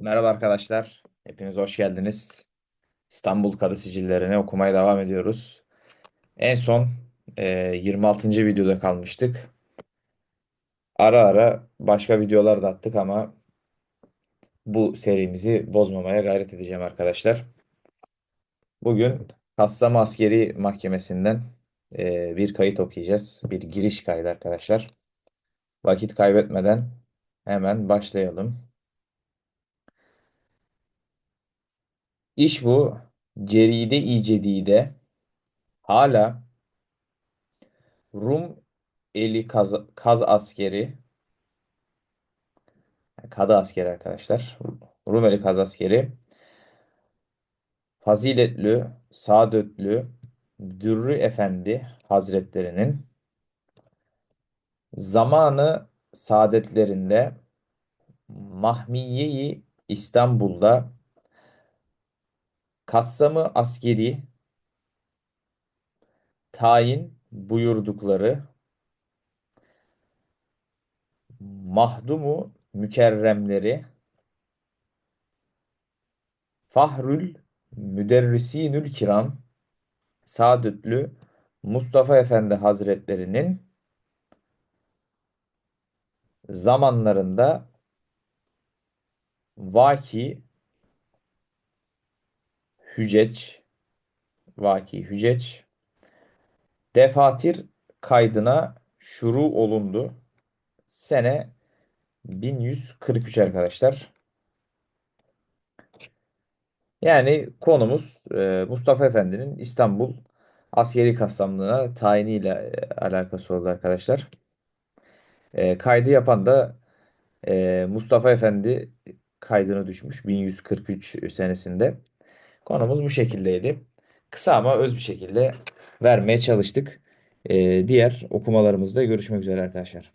Merhaba arkadaşlar. Hepiniz hoş geldiniz. İstanbul Kadı Sicillerini okumaya devam ediyoruz. En son e, 26. videoda kalmıştık. Ara ara başka videolar da attık ama bu serimizi bozmamaya gayret edeceğim arkadaşlar. Bugün Kastam Askeri Mahkemesi'nden e, bir kayıt okuyacağız. Bir giriş kaydı arkadaşlar. Vakit kaybetmeden hemen başlayalım. İş bu. Ceride-i Cedide hala Rum eli kaz, kaz askeri, kadı askeri arkadaşlar. Rum eli kaz askeri. Faziletli, saadetli Dürrü Efendi Hazretlerinin zamanı saadetlerinde Mahmiye-i İstanbul'da Kassamı askeri tayin buyurdukları mahdumu mükerremleri Fahrül Müderrisinül Kiram Saadütlü Mustafa Efendi Hazretlerinin zamanlarında vaki hüceç vaki hüceç defatir kaydına şuru olundu. Sene 1143 arkadaşlar. Yani konumuz e, Mustafa Efendi'nin İstanbul askeri kasamlığına tayiniyle e, alakası oldu arkadaşlar. E, kaydı yapan da Mustafa Efendi kaydını düşmüş 1143 senesinde. Konumuz bu şekildeydi. Kısa ama öz bir şekilde vermeye çalıştık. E, diğer okumalarımızda görüşmek üzere arkadaşlar.